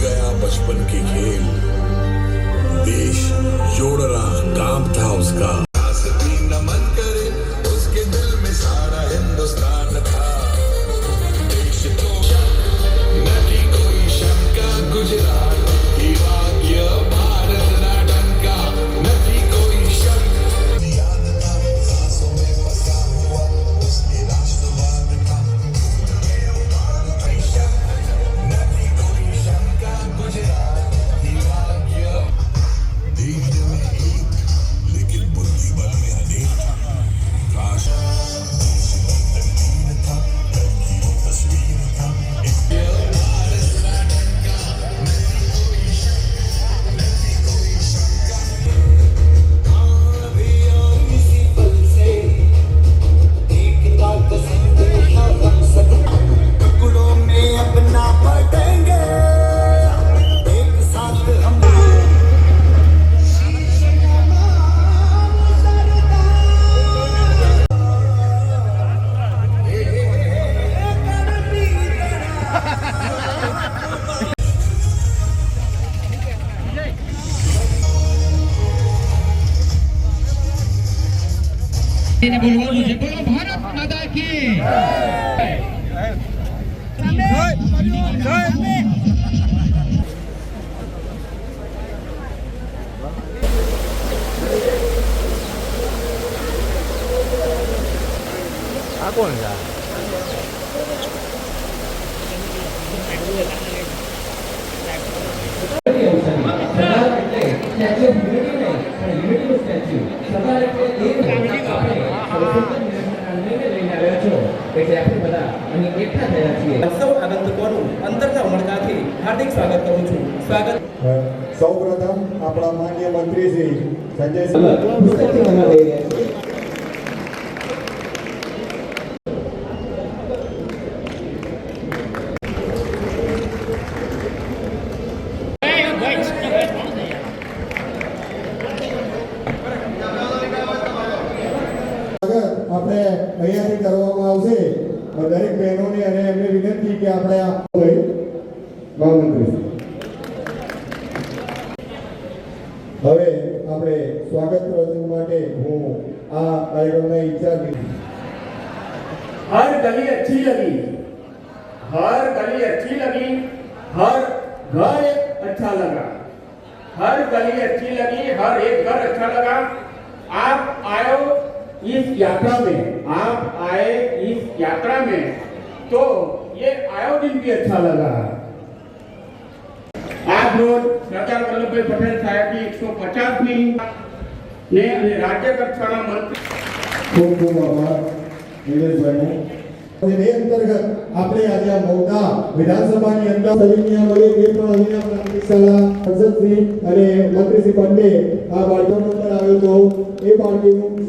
न लेकर वो भूल गया बचपन के खेल देश जोड़ रहा काम था उसका એને બોલવાનું છે. બોલો ભારત માતા કી સૌ સ્વાગત. સૌ પ્રથમ આપણા માન્ય મંત્રી શ્રી સંજય આપણે અહીંયાથી કરવામાં આવશે. દરેક બહેનોને અને એમને વિનંતી કે આપણે આ હોય. મહામંત્રી સ્વાગત પ્રસંગ માટે હું આ કાર્યક્રમના ઇન્ચાર્જ हर गली अच्छी लगी हर गली अच्छी लगी हर घर अच्छा लगा हर गली अच्छी लगी हर एक घर अच्छा लगा आप आए इस यात्रा में आप आए इस यात्रा में तो ये आयोजन भी अच्छा लगा આજ રોજ સરદાર વલ્લભભાઈ પટેલ સાહેબની એકસો પચાસમી ને અને રાજ્ય કક્ષાના મંત્રી ખૂબ ખૂબ આભાર, નિલેશભાઈનો. એ અંતર્ગત આપણે આજે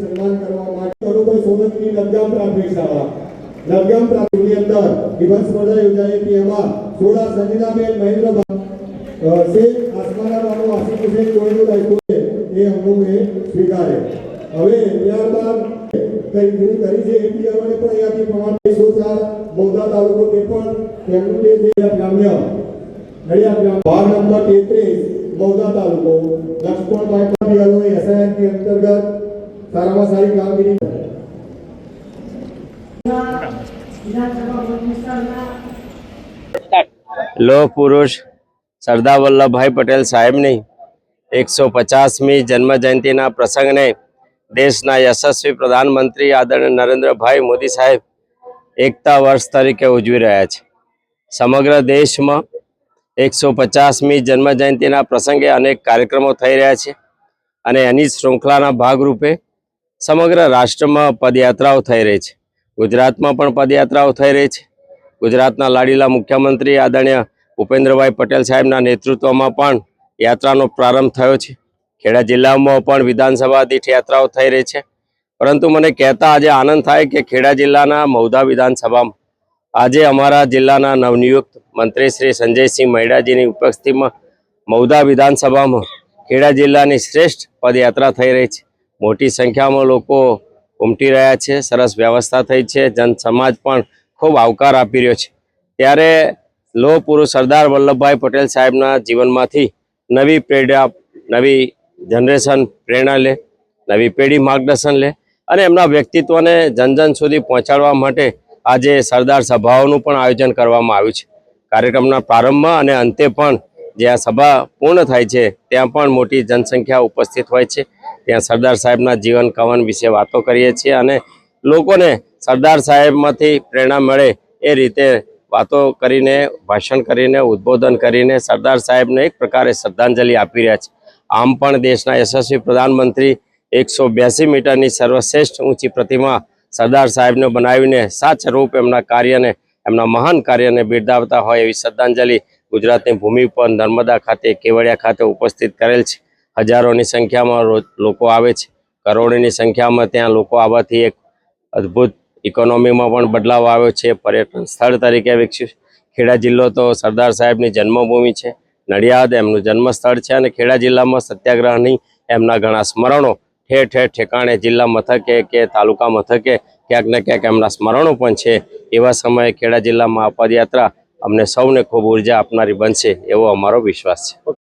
સન્માન કરવા માટે અનુભવ સોલંકી લગગામ પ્રાથમિક શાળા. લગગામ પ્રાથમિકની અંદર નિબંધ સ્પર્ધા યોજાઈ એમાં સોળા સંજનાબેન મહેન્દ્રભાઈ શેખ છે એ અમુકે સ્વીકારે. હવે ત્યારબાદ કઈ ગુરુ કરી છે એપી આવડે પણ અહીંયાથી પ્રમાણ સો ચાર મૌદા તાલુકો તે પણ તેમનું જે છે ગ્રામ્ય, નડિયાદ ગ્રામ વાર્ડ નંબર તેત્રીસ મૌદા તાલુકો લક્ષ્મણભાઈ પટેલ એસઆઈઆર અંતર્ગત સારામાં સારી કામગીરી લોહ પુરુષ, સરદાર વલ્લભભાઈ પટેલ સાહેબની એકસો પચાસમી જન્મજયંતિના પ્રસંગને દેશના યશસ્વી પ્રધાનમંત્રી આદરણીય નરેન્દ્રભાઈ મોદી સાહેબ એકતા વર્ષ તરીકે ઉજવી રહ્યા છે. સમગ્ર દેશમાં એકસો પચાસમી જન્મજયંતિના પ્રસંગે અનેક કાર્યક્રમો થઈ રહ્યા છે અને એની શૃંખલાના ભાગરૂપે સમગ્ર રાષ્ટ્રમાં પદયાત્રાઓ થઈ રહી છે. ગુજરાતમાં પણ પદયાત્રાઓ થઈ રહી છે. ગુજરાતના લાડીલા મુખ્યમંત્રી આદરણીય ભૂપેન્દ્રભાઈ પટેલ સાહેબના નેતૃત્વમાં પણ યાત્રાનો પ્રારંભ થયો છે. ખેડા જિલ્લામાં પણ વિધાનસભા દીઠ યાત્રાઓ થઈ રહી છે. પરંતુ મને કહેતા આજે આનંદ થાય કે ખેડા જિલ્લાના મૌદા વિધાનસભામાં આજે અમારા જિલ્લાના નવનિયુક્ત મંત્રી શ્રી સંજયસિંહ મહેડાજીની ઉપસ્થિતિમાં મૌદા વિધાનસભામાં ખેડા જિલ્લાની શ્રેષ્ઠ પદયાત્રા થઈ રહી છે. મોટી સંખ્યામાં લોકો ઉમટી રહ્યા છે. સરસ વ્યવસ્થા થઈ છે. જન સમાજ પણ ખૂબ આવકાર આપી રહ્યો છે. ત્યારે લોહ પુરુષ સરદાર વલ્લભભાઈ પટેલ સાહેબના જીવનમાંથી નવી પેઢી નવી જનરેશન પ્રેરણા લે, નવી પેઢી માર્ગદર્શન લે અને એમના વ્યક્તિત્વને જન જન સુધી પહોંચાડવા માટે આજે સરદાર સભાઓનું પણ આયોજન કરવામાં આવ્યું છે. કાર્યક્રમના પ્રારંભમાં અને અંતે પણ જ્યાં સભા પૂર્ણ થાય છે, ત્યાં પણ મોટી જનસંખ્યા ઉપસ્થિત હોય છે. ત્યાં સરદાર સાહેબના જીવન કવન વિશે વાતો કરીએ છીએ અને લોકોને સરદાર સાહેબમાંથી પ્રેરણા મળે એ રીતે વાતો કરીને, ભાષણ કરીને, ઉદ્બોધન કરીને સરદાર સાહેબને એક પ્રકારે શ્રદ્ધાંજલિ આપી રહ્યા છે. આમ પણ દેશના યશસ્વી પ્રધાનમંત્રી એકસો બ્યાસી મીટરની સર્વશ્રેષ્ઠ ઊંચી પ્રતિમા સરદાર સાહેબને બનાવીને સાચરૂપ એમના કાર્યને, એમના મહાન કાર્યને બિરદાવતા હોય એવી શ્રદ્ધાંજલિ ગુજરાતની ભૂમિ પર નર્મદા ખાતે, કેવડિયા ખાતે ઉપસ્થિત કરેલ છે. હજારોની સંખ્યામાં લોકો આવે છે. કરોડોની સંખ્યામાં ત્યાં લોકો આવવાથી એક અદ્ભુત ઇકોનોમીમાં પણ બદલાવ આવ્યો છે. પર્યટન સ્થળ તરીકે વિકસ્યું ખેડા જિલ્લો તો સરદાર સાહેબની જન્મભૂમિ છે. નડિયાદ એમનું જન્મસ્થળ છે અને ખેડા જિલ્લામાં સત્યાગ્રહની એમના ઘણા સ્મરણો ઠેર ઠેર ઠેકાણે જિલ્લા મથકે કે તાલુકા મથકે ક્યાંક ને ક્યાંક એમના સ્મરણો પણ છે. એવા સમયે ખેડા જિલ્લામાં પદયાત્રા અમને સૌને ખૂબ ઊર્જા આપનારી બનશે એવો અમારો વિશ્વાસ છે.